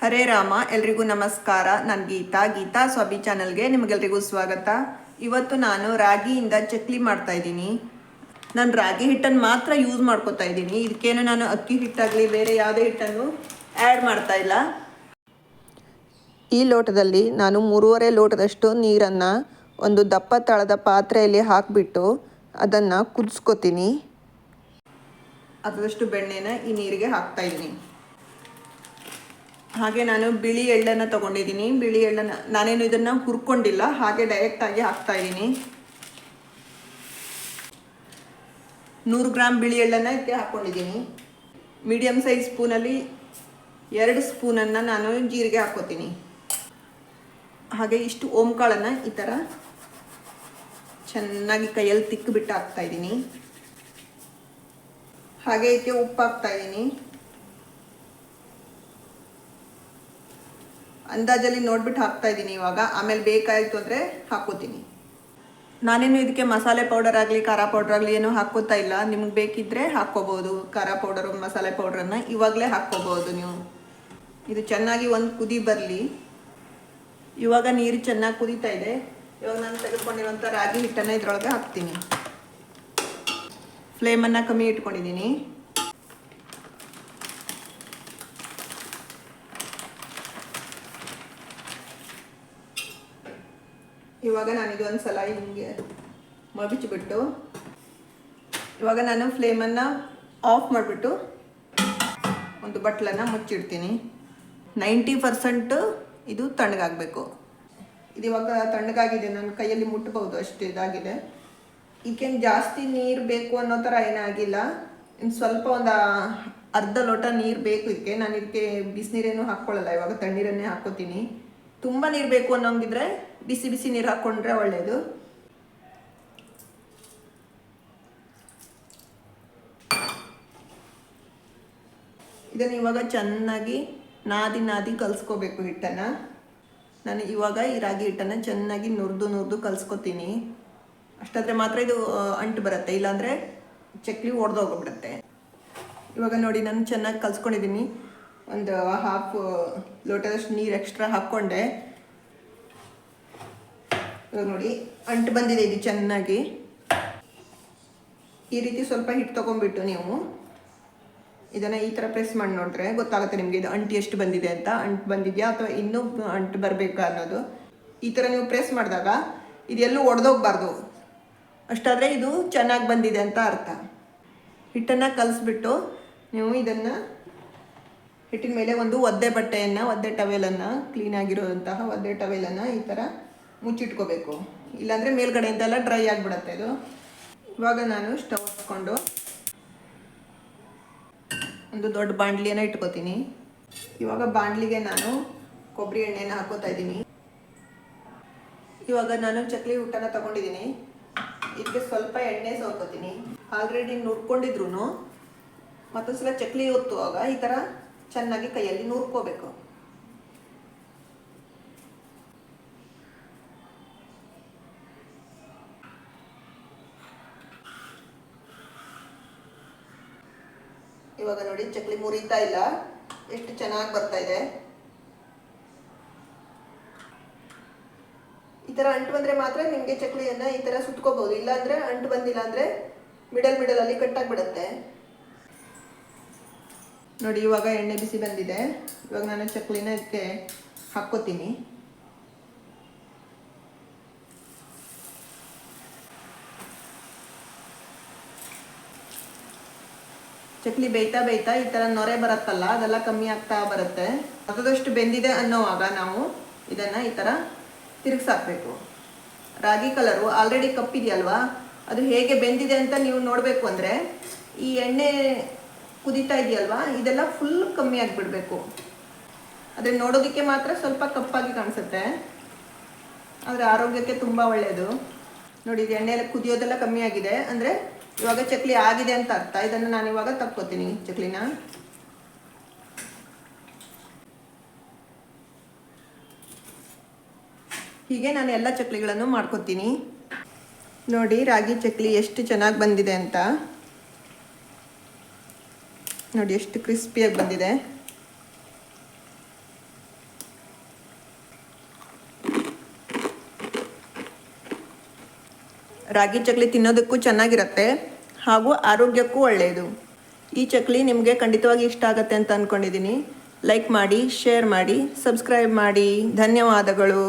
ಹರೇ ರಾಮ, ಎಲ್ರಿಗೂ ನಮಸ್ಕಾರ. ನಾನು ಗೀತಾ. ಗೀತಾ ಸ್ವಾಬಿ ಚಾನಲ್ಗೆ ನಿಮಗೆಲ್ರಿಗೂ ಸ್ವಾಗತ. ಇವತ್ತು ನಾನು ರಾಗಿಯಿಂದ ಚಕ್ಲಿ ಮಾಡ್ತಾ ಇದ್ದೀನಿ. ನಾನು ರಾಗಿ ಹಿಟ್ಟನ್ನು ಮಾತ್ರ ಯೂಸ್ ಮಾಡ್ಕೋತಾ ಇದ್ದೀನಿ. ಇದಕ್ಕೇನು ನಾನು ಅಕ್ಕಿ ಹಿಟ್ಟಾಗಲಿ, ಬೇರೆ ಯಾವುದೇ ಹಿಟ್ಟನ್ನು ಆ್ಯಡ್ ಮಾಡ್ತಾ ಇಲ್ಲ. ಈ ಲೋಟದಲ್ಲಿ ನಾನು ಮೂರುವರೆ ಲೋಟದಷ್ಟು ನೀರನ್ನು ಒಂದು ದಪ್ಪ ತಳದ ಪಾತ್ರೆಯಲ್ಲಿ ಹಾಕಿಬಿಟ್ಟು ಅದನ್ನು ಕುದಿಸ್ಕೊತೀನಿ. ಅದರಷ್ಟು ಬೆಣ್ಣೆನ ಈ ನೀರಿಗೆ ಹಾಕ್ತಾ ಇದ್ದೀನಿ. ಹಾಗೆ ನಾನು ಬಿಳಿ ಎಳ್ಳನ್ನು ತಗೊಂಡಿದ್ದೀನಿ. ಬಿಳಿ ಎಳ್ಳನ್ನು ನಾನೇನು ಇದನ್ನು ಹುರ್ಕೊಂಡಿಲ್ಲ, ಹಾಗೆ ಡೈರೆಕ್ಟಾಗಿ ಹಾಕ್ತಾ ಇದ್ದೀನಿ. ನೂರು ಗ್ರಾಮ್ ಬಿಳಿ ಎಳ್ಳನ್ನು ಇದಕ್ಕೆ ಹಾಕ್ಕೊಂಡಿದ್ದೀನಿ ಮೀಡಿಯಮ್ ಸೈಜ್ ಸ್ಪೂನಲ್ಲಿ ಎರಡು ಸ್ಪೂನನ್ನು ನಾನು ಜೀರಿಗೆ ಹಾಕ್ಕೋತೀನಿ. ಹಾಗೆ ಇಷ್ಟು ಓಂಕಾಳನ್ನು ಈ ಥರ ಚೆನ್ನಾಗಿ ಕೈಯಲ್ಲಿ ತಿಕ್ಕಿಬಿಟ್ಟು ಹಾಕ್ತಾಯಿದ್ದೀನಿ ಹಾಗೆ ಇದಕ್ಕೆ ಉಪ್ಪು ಹಾಕ್ತಾ ಅಂದಾಜಲ್ಲಿ ನೋಡ್ಬಿಟ್ಟು ಹಾಕ್ತಾ ಇದ್ದೀನಿ ಇವಾಗ. ಆಮೇಲೆ ಬೇಕಾಯಿತು ಅಂದರೆ ಹಾಕೋತೀನಿ. ನಾನೇನು ಇದಕ್ಕೆ ಮಸಾಲೆ ಪೌಡರ್ ಆಗಲಿ, ಖಾರ ಪೌಡರ್ ಆಗಲಿ ಏನೂ ಹಾಕೋತಾ ಇಲ್ಲ. ನಿಮ್ಗೆ ಬೇಕಿದ್ದರೆ ಹಾಕ್ಕೋಬೋದು. ಖಾರ ಪೌಡರು ಮಸಾಲೆ ಪೌಡ್ರನ್ನು ಇವಾಗಲೇ ಹಾಕ್ಕೋಬೋದು ನೀವು. ಇದು ಚೆನ್ನಾಗಿ ಒಂದು ಕುದಿ ಬರಲಿ. ಇವಾಗ ನೀರು ಚೆನ್ನಾಗಿ ಕುದೀತಾ ಇದೆ. ಇವಾಗ ನಾನು ತೆಗೆದುಕೊಂಡಿರುವಂಥ ರಾಗಿ ಹಿಟ್ಟನ್ನು ಇದರೊಳಗೆ ಹಾಕ್ತೀನಿ. ಫ್ಲೇಮನ್ನು ಕಮ್ಮಿ ಇಟ್ಕೊಂಡಿದ್ದೀನಿ. ಇವಾಗ ನಾನು ಇದೊಂದು ಸಲ ಹಿಂಗೆ ಮಬಿಚ್ಬಿಟ್ಟು ಇವಾಗ ನಾನು ಫ್ಲೇಮನ್ನು ಆಫ್ ಮಾಡಿಬಿಟ್ಟು ಒಂದು ಬಟ್ಲನ್ನು ಮುಚ್ಚಿಡ್ತೀನಿ. ನೈಂಟಿ ಪರ್ಸೆಂಟು ಇದು ತಣ್ಣಗಾಗಬೇಕು. ಇದು ಇವಾಗ ತಣ್ಣಗಾಗಿದೆ ನನ್ನ ಕೈಯಲ್ಲಿ ಮುಟ್ಬೋದು, ಅಷ್ಟು ಇದಾಗಿದೆ. ಇದಕ್ಕೇನು ಜಾಸ್ತಿ ನೀರು ಬೇಕು ಅನ್ನೋ ಥರ ಏನಾಗಿಲ್ಲ ಇನ್ನು ಸ್ವಲ್ಪ ಒಂದು ಅರ್ಧ ಲೋಟ ನೀರು ಬೇಕು ಇದಕ್ಕೆ. ನಾನು ಇದಕ್ಕೆ ಬಿಸಿನೀರೇನು ಹಾಕ್ಕೊಳ್ಳಲ್ಲ, ಇವಾಗ ತಣ್ಣೀರನ್ನೇ ಹಾಕ್ಕೋತೀನಿ. ತುಂಬ ನೀರು ಬೇಕು ಅನ್ನೋಂಗಿದ್ರೆ ಬಿಸಿ ಬಿಸಿ ನೀರು ಹಾಕ್ಕೊಂಡ್ರೆ ಒಳ್ಳೆಯದು ಇದನ್ನು ಇವಾಗ ಚೆನ್ನಾಗಿ ನಾದಿ ನಾದಿ ಕಲಿಸ್ಕೋಬೇಕು ಹಿಟ್ಟನ್ನು. ನಾನು ಇವಾಗ ಈ ರಾಗಿ ಹಿಟ್ಟನ್ನು ಚೆನ್ನಾಗಿ ನುರಿದು ನುರಿದು ಕಲಿಸ್ಕೊತೀನಿ. ಅಷ್ಟಾದರೆ ಮಾತ್ರ ಇದು ಅಂಟು ಬರುತ್ತೆ, ಇಲ್ಲಾಂದರೆ ಚಕ್ಲಿ ಒಡೆದೋಗ್ಬಿಡುತ್ತೆ ಇವಾಗ ನೋಡಿ, ನಾನು ಚೆನ್ನಾಗಿ ಕಲಿಸ್ಕೊಂಡಿದ್ದೀನಿ ಒಂದು ಹಾಫ್ ಲೋಟದಷ್ಟು ನೀರು ಎಕ್ಸ್ಟ್ರಾ ಹಾಕ್ಕೊಂಡೆ. ನೋಡಿ, ಅಂಟು ಬಂದಿದೆ ಇದು ಚೆನ್ನಾಗಿ. ಈ ರೀತಿ ಸ್ವಲ್ಪ ಹಿಟ್ಟು ತೊಗೊಂಡ್ಬಿಟ್ಟು ನೀವು ಇದನ್ನು ಈ ಥರ ಪ್ರೆಸ್ ಮಾಡಿ ನೋಡಿದ್ರೆ ಗೊತ್ತಾಗುತ್ತೆ ನಿಮಗೆ ಇದು ಅಂಟು ಎಷ್ಟು ಬಂದಿದೆ ಅಂತ. ಅಂಟು ಬಂದಿದೆಯಾ ಅಥವಾ ಇನ್ನೂ ಅಂಟು ಬರಬೇಕಾ ಅನ್ನೋದು. ಈ ಥರ ನೀವು ಪ್ರೆಸ್ ಮಾಡಿದಾಗ ಇದೆಲ್ಲೂ ಒಡೆದೋಗ್ಬಾರ್ದು. ಅಷ್ಟಾದರೆ ಇದು ಚೆನ್ನಾಗಿ ಬಂದಿದೆ ಅಂತ ಅರ್ಥ. ಹಿಟ್ಟನ್ನು ಕಲಿಸ್ಬಿಟ್ಟು ನೀವು ಇದನ್ನು ಹಿಟ್ಟಿನ ಮೇಲೆ ಒಂದು ಒದ್ದೆ ಬಟ್ಟೆಯನ್ನು, ಒದ್ದೆ ಟವೆಲನ್ನು ಕ್ಲೀನಾಗಿರೋಂತಹ ಒದ್ದೆ ಟವೆಲನ್ನು ಈ ಥರ ಮುಚ್ಚಿಟ್ಕೋಬೇಕು. ಇಲ್ಲಾಂದರೆ ಮೇಲ್ಗಡೆಯಿಂದೆಲ್ಲ ಡ್ರೈ ಆಗಿಬಿಡತ್ತೆ ಇದು. ಇವಾಗ ನಾನು ಸ್ಟವ್ ಹಾಕ್ಕೊಂಡು ಒಂದು ದೊಡ್ಡ ಬಾಣಲಿಯನ್ನು ಇಟ್ಕೋತೀನಿ. ಇವಾಗ ಬಾಣಲಿಗೆ ನಾನು ಕೊಬ್ಬರಿ ಎಣ್ಣೆನ ಹಾಕೋತಾ ಇದ್ದೀನಿ. ಇವಾಗ ನಾನು ಚಕ್ಲಿ ಊಟನ ತಗೊಂಡಿದ್ದೀನಿ. ಇದಕ್ಕೆ ಸ್ವಲ್ಪ ಎಣ್ಣೆ ಸೋರ್ಕೋತೀನಿ. ಆಲ್ರೆಡಿ ನುರ್ಕೊಂಡಿದ್ರು ಮತ್ತೊಂದ್ಸಲ ಚಕ್ಲಿ ಒತ್ತುವಾಗ ಈ ಥರ ಚೆನ್ನಾಗಿ ಕೈಯಲ್ಲಿ ನೂರ್ಕೋಬೇಕು. ಇವಾಗ ನೋಡಿ, ಚಕ್ಲಿ ಮುರಿತಾ ಇಲ್ಲ. ಎಷ್ಟು ಚೆನ್ನಾಗಿ ಬರ್ತಾ ಇದೆ. ಈ ತರ ಅಂಟು ಬಂದ್ರೆ ಮಾತ್ರ ನಿಮಗೆ ಚಕ್ಲಿಯನ್ನ ಈ ತರ ಸುತ್ಕೋಬಹುದು. ಇಲ್ಲಾಂದರೆ ಅಂಟು ಬಂದಿಲ್ಲ ಅಂದ್ರೆ ಮಿಡಲ್ ಮಿಡಲಲ್ಲಿ ಕಟ್ಟಾಗ್ಬಿಡುತ್ತೆ. ನೋಡಿ, ಇವಾಗ ಎಣ್ಣೆ ಬಿಸಿ ಬಂದಿದೆ. ಇವಾಗ ನಾನು ಚಕ್ಲಿನ ಇದಕ್ಕೆ ಹಾಕ್ಕೋತೀನಿ. ಚಕ್ಲಿ ಬೇಯ್ತಾ ಬೇಯ್ತಾ ಈ ಥರ ನೊರೆ ಬರುತ್ತಲ್ಲ, ಅದೆಲ್ಲ ಕಮ್ಮಿ ಆಗ್ತಾ ಬರುತ್ತೆ. ಅದಷ್ಟು ಬೆಂದಿದೆ ಅನ್ನೋವಾಗ ನಾವು ಇದನ್ನು ಈ ಥರ ತಿರುಗಿಸಾಕ್ಬೇಕು. ರಾಗಿ ಕಲರು ಆಲ್ರೆಡಿ ಕಪ್ಪಿದೆಯಲ್ವಾ? ಅದು ಹೇಗೆ ಬೆಂದಿದೆ ಅಂತ ನೀವು ನೋಡಬೇಕು ಅಂದರೆ ಈ ಎಣ್ಣೆ ಕುದೀತಾ ಇದೆಯಲ್ವಾ? ಇದೆಲ್ಲ ಫುಲ್ ಕಮ್ಮಿ ಆಗಿಬಿಡ್ಬೇಕು. ಆದರೆ ನೋಡೋದಕ್ಕೆ ಮಾತ್ರ ಸ್ವಲ್ಪ ಕಪ್ಪಾಗಿ ಕಾಣಿಸುತ್ತೆ. ಆದರೆ ಆರೋಗ್ಯಕ್ಕೆ ತುಂಬ ಒಳ್ಳೆಯದು ನೋಡಿ, ಇದು ಎಣ್ಣೆ ಎಲ್ಲ ಕುದಿಯೋದೆಲ್ಲ ಕಮ್ಮಿ ಆಗಿದೆ. ಅಂದರೆ ಇವಾಗ ಚಕ್ಲಿ ಆಗಿದೆ ಅಂತ ಅರ್ಥ. ಇದನ್ನು ನಾನು ಇವಾಗ ತಕ್ಕೋತೀನಿ ಚಕ್ಲಿನ. ಹೀಗೆ ನಾನು ಎಲ್ಲ ಚಕ್ಲಿಗಳನ್ನು ಮಾಡ್ಕೊತೀನಿ. ನೋಡಿ, ರಾಗಿ ಚಕ್ಲಿ ಎಷ್ಟು ಚೆನ್ನಾಗಿ ಬಂದಿದೆ ಅಂತ. ನೋಡಿ ಎಷ್ಟು ಕ್ರಿಸ್ಪಿಯಾಗಿ ಬಂದಿದೆ. ರಾಗಿ ಚಕ್ಲಿ ತಿನ್ನೋದಕ್ಕೂ ಚೆನ್ನಾಗಿರುತ್ತೆ ಹಾಗೂ ಆರೋಗ್ಯಕ್ಕೂ ಒಳ್ಳೆಯದು. ಈ ಚಕ್ಲಿ ನಿಮಗೆ ಖಂಡಿತವಾಗಿ ಇಷ್ಟ ಆಗತ್ತೆ ಅಂತ ಅಂದ್ಕೊಂಡಿದ್ದೀನಿ ಲೈಕ್ ಮಾಡಿ, ಶೇರ್ ಮಾಡಿ, ಸಬ್ಸ್ಕ್ರೈಬ್ ಮಾಡಿ. ಧನ್ಯವಾದಗಳು.